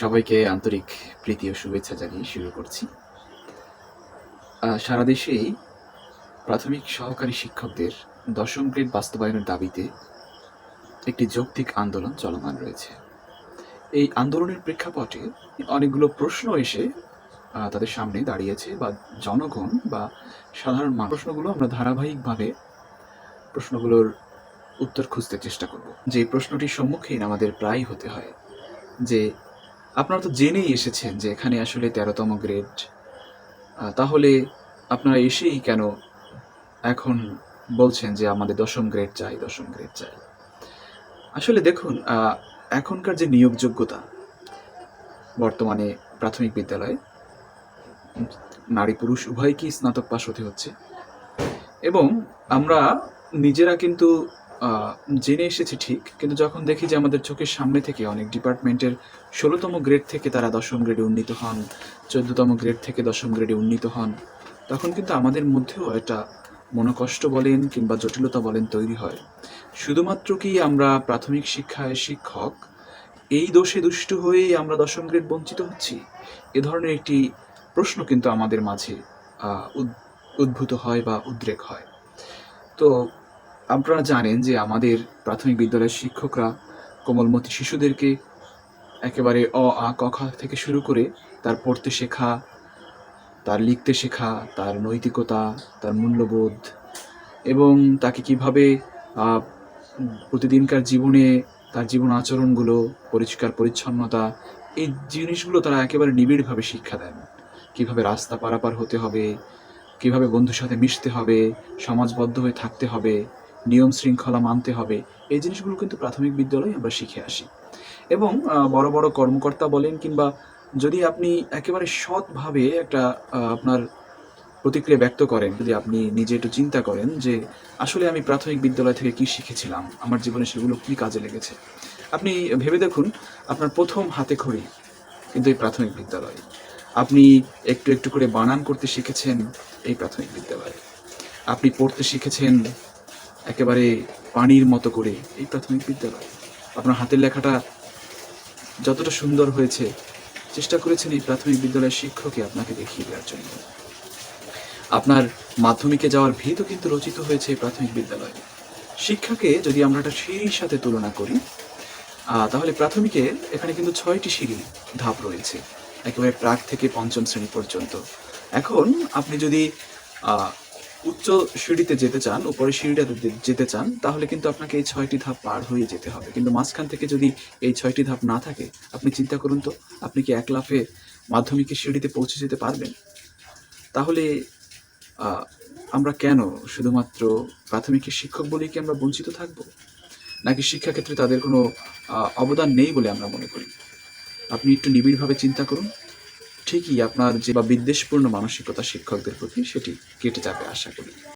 সবাইকে আন্তরিক প্রীতি ও শুভেচ্ছা জানিয়ে শুরু করছি। সারা দেশেই প্রাথমিক সহকারী শিক্ষকদের দশম গ্রেড বাস্তবায়নের দাবিতে একটি যৌক্তিক আন্দোলন চলমান রয়েছে। এই আন্দোলনের প্রেক্ষাপটে অনেকগুলো প্রশ্ন এসে তাদের সামনে দাঁড়িয়েছে বা জনগণ বা সাধারণ প্রশ্নগুলো আমরা ধারাবাহিকভাবে প্রশ্নগুলোর উত্তর খুঁজতে চেষ্টা করব। যে প্রশ্নটির সম্মুখীন আমাদের প্রায় হতে হয় যে আপনারা তো জেনেই এসেছেন যে এখানে আসলে তেরোতম গ্রেড। তাহলে আপনারা এসেই কেন এখন বলছেন যে আমাদের দশম গ্রেড চাই, দশম গ্রেড চাই? আসলে দেখুন এখনকার যে নিয়োগযোগ্যতা, বর্তমানে প্রাথমিক বিদ্যালয়ে, নারী পুরুষ উভয়কেই স্নাতক পাশ হতে হচ্ছে। এবং আমরা নিজেরা কিন্তু জেনে এসেছি ঠিক, কিন্তু যখন দেখি যে আমাদের চোখের সামনে থেকে অনেক ডিপার্টমেন্টের ষোলোতম গ্রেড থেকে তারা দশম গ্রেডে উন্নীত হন, চোদ্দতম গ্রেড থেকে দশম গ্রেডে উন্নীত হন, তখন কিন্তু আমাদের মধ্যেও একটা মনোকষ্ট বলেন কিংবা জটিলতা বলেন তৈরি হয়। শুধুমাত্র কি আমরা প্রাথমিক শিক্ষায় শিক্ষক, এই দোষে দুষ্ট হয়েই আমরা দশম গ্রেড বঞ্চিত হচ্ছি? এ ধরনের একটি প্রশ্ন কিন্তু আমাদের মাঝে উদ- উদ্ভূত হয় বা উদ্রেক হয়। তো আপনারা জানেন যে আমাদের প্রাথমিক বিদ্যালয়ের শিক্ষকরা কোমলমতি শিশুদেরকে একেবারে অ, আ, ক, খ থেকে শুরু করে তার পড়তে শেখা, তার লিখতে শেখা, তার নৈতিকতা, তার মূল্যবোধ এবং তাকে কীভাবে প্রতিদিনকার জীবনে তার জীবন আচরণগুলো, পরিষ্কার পরিচ্ছন্নতা, এই জিনিসগুলো তারা একেবারে নিবিড়ভাবে শিক্ষা দেন। কীভাবে রাস্তা পারাপার হতে হবে, কীভাবে বন্ধুর সাথে মিশতে হবে, সমাজবদ্ধ হয়ে থাকতে হবে নিয়ম শৃঙ্খলা মানতে হবে। এই জিনিসগুলো কিন্তু প্রাথমিক বিদ্যালয়ে আমরা শিখে আসি। এবং বড় বড় কর্মকর্তা বলেন কিংবা যদি আপনি একেবারে সৎভাবে একটা আপনার প্রতিক্রিয়া ব্যক্ত করেন, যদি আপনি নিজে একটু চিন্তা করেন যে, আসলে আমি প্রাথমিক বিদ্যালয় থেকে কি শিখেছিলাম? আমার জীবনে সেগুলো কি কাজে লেগেছে? আপনি ভেবে দেখুন, আপনার প্রথম হাতে খড়ি কিন্তু এই প্রাথমিক বিদ্যালয়। আপনি একটু একটু করে বানান করতে শিখেছেন এই প্রাথমিক বিদ্যালয়ে। আপনি পড়তে শিখেছেন একেবারে পানির মতো করে এই প্রাথমিক বিদ্যালয়। আপনার হাতের লেখাটা যতটা সুন্দর হয়েছে, চেষ্টা করেছেন এই প্রাথমিক বিদ্যালয়ের শিক্ষকই আপনাকে দেখিয়ে দেওয়ার জন্য। আপনার মাধ্যমিকে যাওয়ার ভিতও কিন্তু রচিত হয়েছে এই প্রাথমিক বিদ্যালয়ে। শিক্ষাকে যদি আমরা একটা সিঁড়ির সাথে তুলনা করি তাহলে প্রাথমিকে এখানে কিন্তু ছয়টি সিঁড়ি ধাপ রয়েছে। একেবারে প্রাক থেকে পঞ্চম শ্রেণি পর্যন্ত। এখন আপনি যদি উচ্চ সিঁড়িতে যেতে চান, উপরের সিঁড়িটাতে যেতে চান, তাহলে কিন্তু আপনাকে এই ছয়টি ধাপ পার হয়ে যেতে হবে। কিন্তু মাঝখান থেকে যদি এই ছয়টি ধাপ না থাকে, আপনি চিন্তা করুন তো, আপনি কি এক লাফে মাধ্যমিকের সিঁড়িতে পৌঁছে যেতে পারবেন? তাহলে আমরা কেন শুধুমাত্র প্রাথমিকের শিক্ষক বলেই কি আমরা বঞ্চিত থাকব? নাকি শিক্ষাক্ষেত্রে তাদের কোনো অবদান নেই বলে আমরা মনে করি? আপনি একটু নিবিড়ভাবে চিন্তা করুন। ঠিকই আপনার যে বা বিদ্বেষপূর্ণ মানসিকতা শিক্ষকদের প্রতি সেটি কেটে যাবে আশা করি।